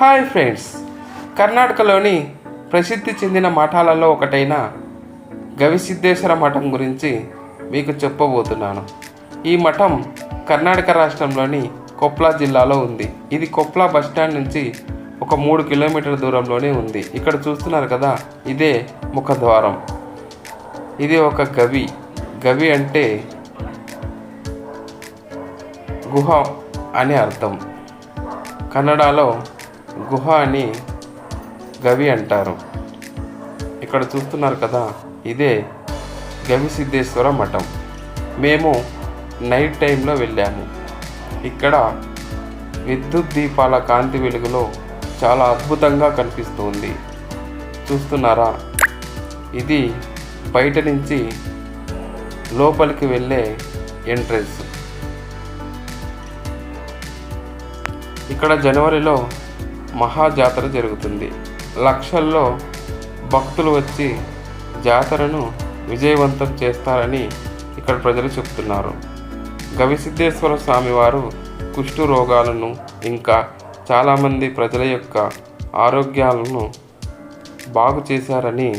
Hi friends. కర్ణాటకలోని ప్రసిద్ధి చెందిన మఠాలలో ఒకటైన గవిసిద్ధేశ్వర మఠం గురించి మీకు చెప్పబోతున్నాను. ఈ మఠం కర్ణాటక రాష్ట్రంలోని కొప్లా జిల్లాలో ఉంది. ఇది కొప్లా బస్టాండ్ నుంచి ఒక మూడు కిలోమీటర్ల దూరంలోనే ఉంది. ఇక్కడ చూస్తున్నారు కదా ఇదే ముఖద్వారం. ఇది ఒక గవి. గవి అంటే గుహ అని అర్థం. కన్నడలో గుహ అని గవి అంటారు. ఇక్కడ చూస్తున్నారు కదా ఇదే గవి సిద్ధేశ్వర మఠం. మేము నైట్ టైంలో వెళ్ళాము. ఇక్కడ విద్యుత్ దీపాల కాంతి వెలుగులో చాలా అద్భుతంగా కనిపిస్తుంది. చూస్తున్నారా? ఇది బయట నుంచి లోపలికి వెళ్ళే ఎంట్రెన్స్ ఇక్కడ జనవరిలో మహా జాతర జరుగుతుంది. లక్షల్లో భక్తులు వచ్చి జాతరను విజయవంతం చేస్తారని ఇక్కడ ప్రజలు చెప్తున్నారు. గవిసిద్ధేశ్వర స్వామివారు కుష్టు రోగాలను ఇంకా చాలామంది ప్రజల యొక్క ఆరోగ్యాలను బాగు చేశారని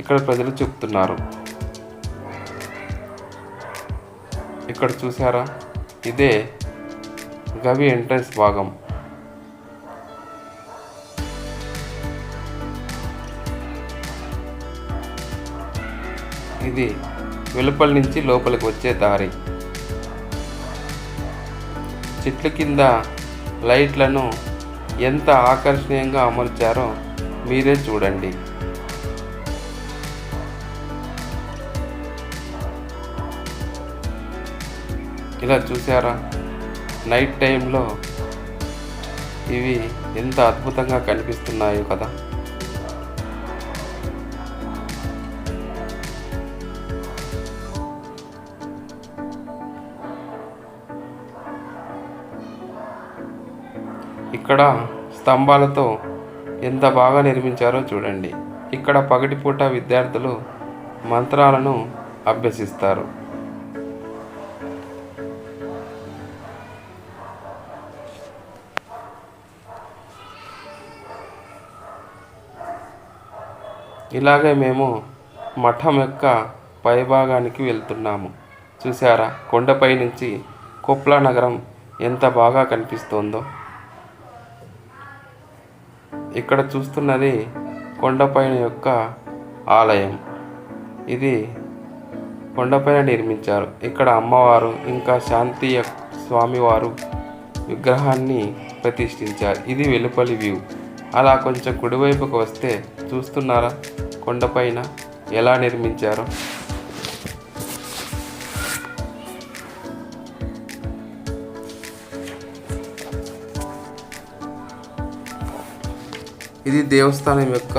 ఇక్కడ ప్రజలు చెప్తున్నారు. ఇక్కడ చూసారా ఇదే గవి ఎంట్రన్స్ భాగం. ఇది వెలుపల నుంచి లోపలికి వచ్చే దారి. చెట్ల కింద లైట్లను ఎంత ఆకర్షణీయంగా అమర్చారో మీరే చూడండి. ఇలా చూసారా నైట్ టైంలో ఇవి ఎంత అద్భుతంగా కనిపిస్తున్నాయో కదా. ఇక్కడ స్తంభాలతో ఎంత బాగా నిర్మించారో చూడండి. ఇక్కడ పగటిపూట విద్యార్థులు మంత్రాలను అభ్యసిస్తారు. ఇలాగే మేము మఠం యొక్క పైభాగానికి వెళ్తున్నాము. చూసారా కొండపై నుంచి కొప్లా నగరం ఎంత బాగా కనిపిస్తోందో. ఇక్కడ చూస్తున్నది కొండపైన యొక్క ఆలయం. ఇది కొండపైన నిర్మించారు. ఇక్కడ అమ్మవారు ఇంకా శాంతి స్వామివారు విగ్రహాన్ని ప్రతిష్ఠించారు. ఇది వెలుపలి వ్యూ. అలా కొంచెం కుడివైపుకు వస్తే చూస్తున్నారా? కొండపైన ఎలా నిర్మించారో? ఇది దేవస్థానం యొక్క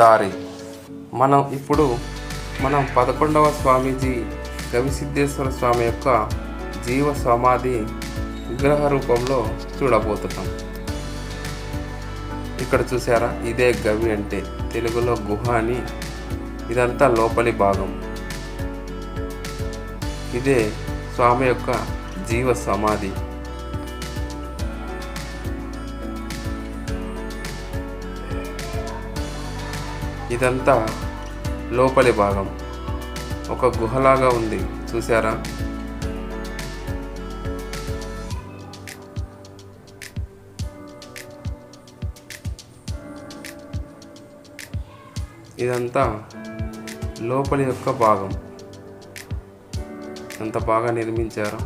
దారి. మనం ఇప్పుడు మనం పదకొండవ స్వామీజీ గవిసిద్ధేశ్వర స్వామి యొక్క జీవ సమాధి విగ్రహ రూపంలో చూడబోతున్నాం. ఇక్కడ చూసారా ఇదే గవి అంటే తెలుగులో గుహ అని ఇదంతా లోపలి భాగం. ఇదే స్వామి యొక్క జీవ సమాధి. ఇదంతా లోపలి భాగం. ఒక గుహలాగా ఉంది. చూసారా ఇదంతా లోపలి యొక్క భాగం. ఎంత బాగా నిర్మించారో.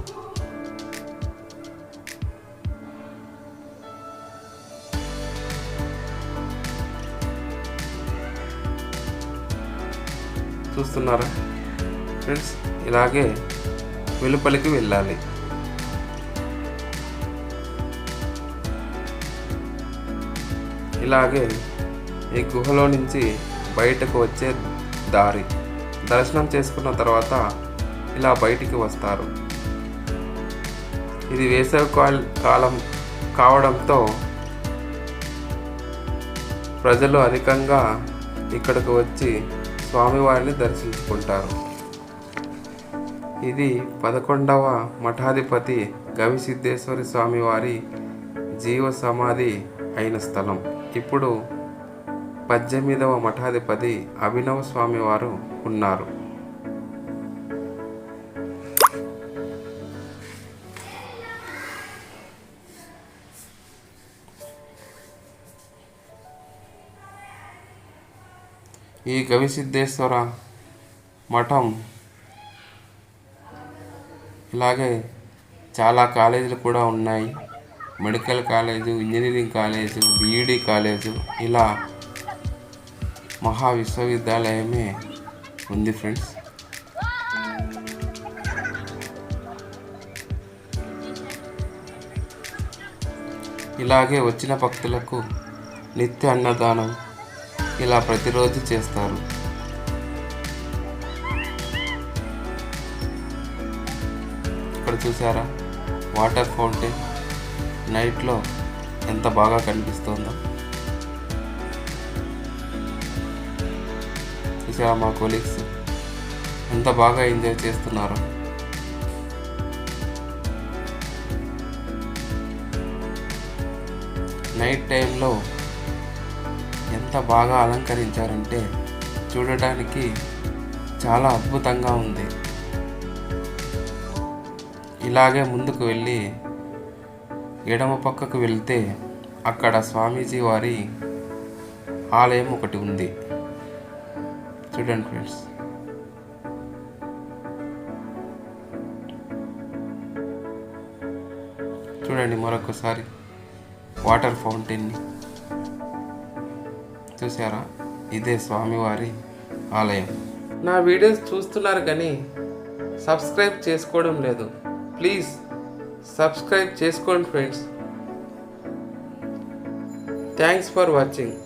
చూస్తున్నారా? ఫ్రెండ్స్ ఇలాగే వెలుపలికి వెళ్ళాలి. ఇలాగే ఈ గుహలో నుంచి బయటకు వచ్చే దారి. దర్శనం చేసుకున్న తర్వాత ఇలా బయటికి వస్తారు. ఇది వేసవి కాలం కావడంతో ప్రజలు అధికంగా ఇక్కడికి వచ్చి స్వామివారిని దర్శించుకుంటారు. ఇది పదకొండవ మఠాధిపతి గవిసిద్ధేశ్వరి స్వామివారి జీవ సమాధి అయిన స్థలం. ఇప్పుడు పద్దెనిమిదవ మఠాధిపతి అభినవ స్వామివారు ఉన్నారు. ఈ గవిసిద్ధేశ్వర మఠం ఇలాగే చాలా కాలేజీలు కూడా ఉన్నాయి. Medical college engineering college B Ed college ఇలా మహా విశ్వవిద్యాలయమే ఉంది ఫ్రెండ్స్. ఇలాగే వచ్చిన భక్తులకు నిత్య అన్నదానం ఇలా ప్రతిరోజు చేస్తారు. ఇక్కడ చూసారా? వాటర్ ఫౌంటైన్ నైట్లో ఎంత బాగా కనిపిస్తుందో. చూసారా మా కొలీగ్స్? ఎంత బాగా ఎంజాయ్ చేస్తున్నారు. నైట్ టైంలో ఎంత బాగా అలంకరించారంటే చూడటానికి చాలా అద్భుతంగా ఉంది. ఇలాగే ముందుకు వెళ్ళి ఎడమ పక్కకు వెళ్తే అక్కడ స్వామీజీ వారి ఆలయం ఒకటి ఉంది. చూడండి ఫ్రెండ్స్. చూడండి మరొకసారి వాటర్ ఫౌంటైన్ని. చూసారా ఇదే స్వామివారి ఆలయం. నా వీడియోస్ చూస్తున్నారు కానీ సబ్స్క్రైబ్ చేసుకోవడం లేదు. ప్లీజ్ సబ్స్క్రైబ్ చేసుకోండి ఫ్రెండ్స్. Thanks for watching.